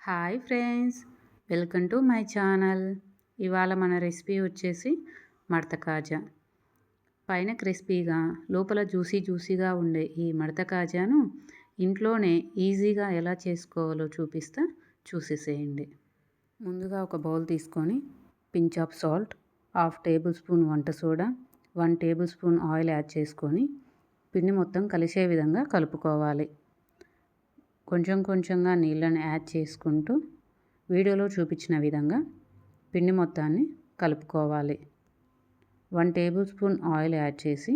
Hi friends welcome to my channel. ఇవాళ మన recipe వచ్చేసి మడత కాజా. పైన క్రిస్పీగా లోపల జ్యూసీ జ్యూసీగా ఉండే ఈ మడత కాజాను ఇంట్లోనే ఈజీగా ఎలా చేసుకోవాలో చూపిస్తా చూసేసేయండి. ముందుగా ఒక బౌల్ తీసుకొని pinch of salt half tablespoon వంట soda one tablespoon oil add చేసుకొని పిండి మొత్తం కలిసే విధంగా కలుపుకోవాలి. కొంచెం కొంచెంగా నీళ్ళని యాడ్ చేసుకుంటూ వీడియోలో చూపించిన విధంగా పిండి మొత్తాన్ని కలుపుకోవాలి. One table spoon oil add చేసి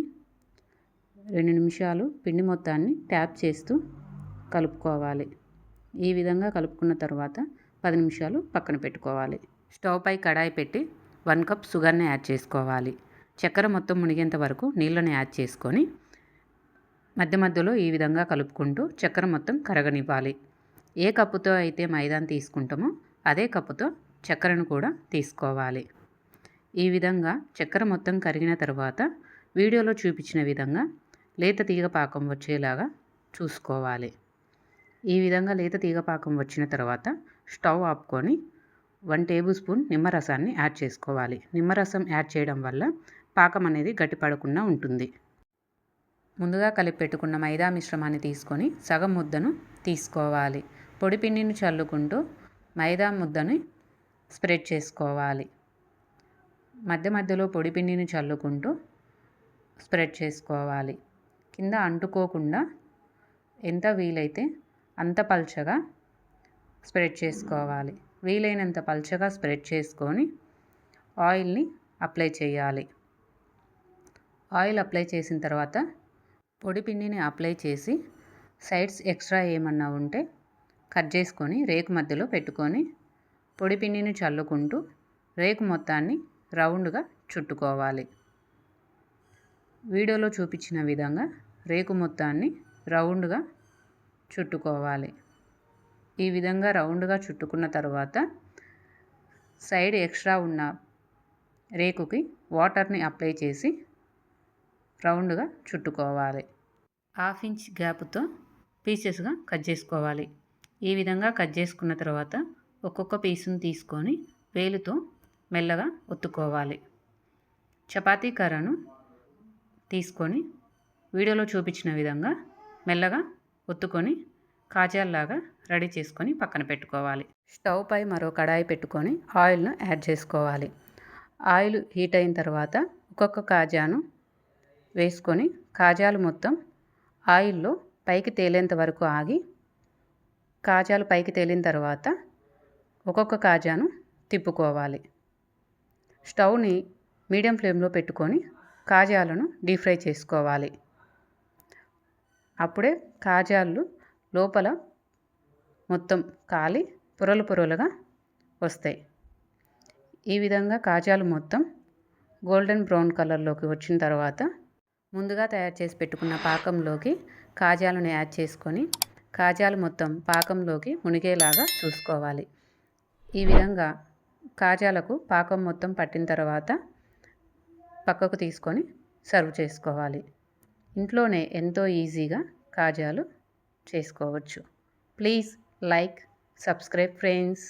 రెండు నిమిషాలు పిండి మొత్తాన్ని ట్యాప్ చేస్తూ కలుపుకోవాలి. ఈ విధంగా కలుపుకున్న తర్వాత పది నిమిషాలు పక్కన పెట్టుకోవాలి. స్టవ్ పై కడాయి పెట్టి వన్ కప్ షుగర్ని యాడ్ చేసుకోవాలి. చక్కెర మొత్తం మునిగేంత వరకు నీళ్ళని యాడ్ చేసుకొని మధ్య మధ్యలో ఈ విధంగా కలుపుకుంటూ చక్కెర మొత్తం కరగనివ్వాలి. ఏ కప్పుతో అయితే మైదాన్ తీసుకుంటామో అదే కప్పుతో చక్కెరను కూడా తీసుకోవాలి. ఈ విధంగా చక్కెర మొత్తం కరిగిన తర్వాత వీడియోలో చూపించిన విధంగా లేత తీగ పాకం వచ్చేలాగా చూసుకోవాలి. ఈ విధంగా లేత తీగ పాకం వచ్చిన తర్వాత స్టవ్ ఆపుకొని వన్ టేబుల్ స్పూన్ నిమ్మరసాన్ని యాడ్ చేసుకోవాలి. నిమ్మరసం యాడ్ చేయడం వల్ల పాకం అనేది గట్టిపడకుండా ఉంటుంది. ముందుగా కలిపి పెట్టుకున్న మైదా మిశ్రమాన్ని తీసుకొని సగం ముద్దను తీసుకోవాలి. పొడి పిండిని చల్లుకుంటూ మైదా ముద్దని స్ప్రెడ్ చేసుకోవాలి. మధ్య మధ్యలో పొడి పిండిని చల్లుకుంటూ స్ప్రెడ్ చేసుకోవాలి. కింద అంటుకోకుండా ఎంత వీలైతే అంత పల్చగా స్ప్రెడ్ చేసుకోవాలి. వీలైనంత పల్చగా స్ప్రెడ్ చేసుకొని ఆయిల్ని అప్లై చేయాలి. ఆయిల్ అప్లై చేసిన తర్వాత పొడి పిండిని అప్లై చేసి సైడ్స్ ఎక్స్ట్రా ఏమన్నా ఉంటే కట్ చేసుకొని రేకు మధ్యలో పెట్టుకొని పొడి పిండిని చల్లుకుంటూ రేకు మొత్తాన్ని రౌండ్గా చుట్టుకోవాలి. వీడియోలో చూపించిన విధంగా రేకు మొత్తాన్ని రౌండ్గా చుట్టుకోవాలి. ఈ విధంగా రౌండ్గా చుట్టుకున్న తర్వాత సైడ్ ఎక్స్ట్రా ఉన్న రేకుకి వాటర్ని అప్లై చేసి రౌండ్గా చుట్టుకోవాలి. హాఫ్ ఇంచ్ గ్యాప్తో పీసెస్గా కట్ చేసుకోవాలి. ఈ విధంగా కట్ చేసుకున్న తర్వాత ఒక్కొక్క పీసును తీసుకొని వేలుతో మెల్లగా ఒత్తుకోవాలి. చపాతీ కర్రను తీసుకొని వీడియోలో చూపించిన విధంగా మెల్లగా ఒత్తుకొని కాజాల్లాగా రెడీ చేసుకొని పక్కన పెట్టుకోవాలి. స్టవ్ పై మరో కడాయి పెట్టుకొని ఆయిల్ను యాడ్ చేసుకోవాలి. ఆయిల్ హీట్ అయిన తర్వాత ఒక్కొక్క కాజాను వేసుకొని కాజాలు మొత్తం ఆయిల్లో పైకి తేలేంత వరకు ఆగి కాజాలు పైకి తేలిన తర్వాత ఒక్కొక్క కాజాను తిప్పుకోవాలి. స్టవ్ని మీడియం ఫ్లేమ్లో పెట్టుకొని కాజాలను డీప్ ఫ్రై చేసుకోవాలి. అప్పుడే కాజాలు లోపల మొత్తం కాలి పొరలు పొరలుగా వస్తాయి. ఈ విధంగా కాజాలు మొత్తం గోల్డెన్ బ్రౌన్ కలర్లోకి వచ్చిన తర్వాత ముందుగా తయారు చేసి పెట్టుకున్న పాకంలోకి కాజాలను యాడ్ చేసుకొని కాజాలు మొత్తం పాకంలోకి మునిగేలాగా చూసుకోవాలి. ఈ విధంగా కాజాలకు పాకం మొత్తం పట్టిన తర్వాత పక్కకు తీసుకొని సర్వ్ చేసుకోవాలి. ఇంట్లోనే ఎంతో ఈజీగా కాజాలు చేసుకోవచ్చు. Please like subscribe friends.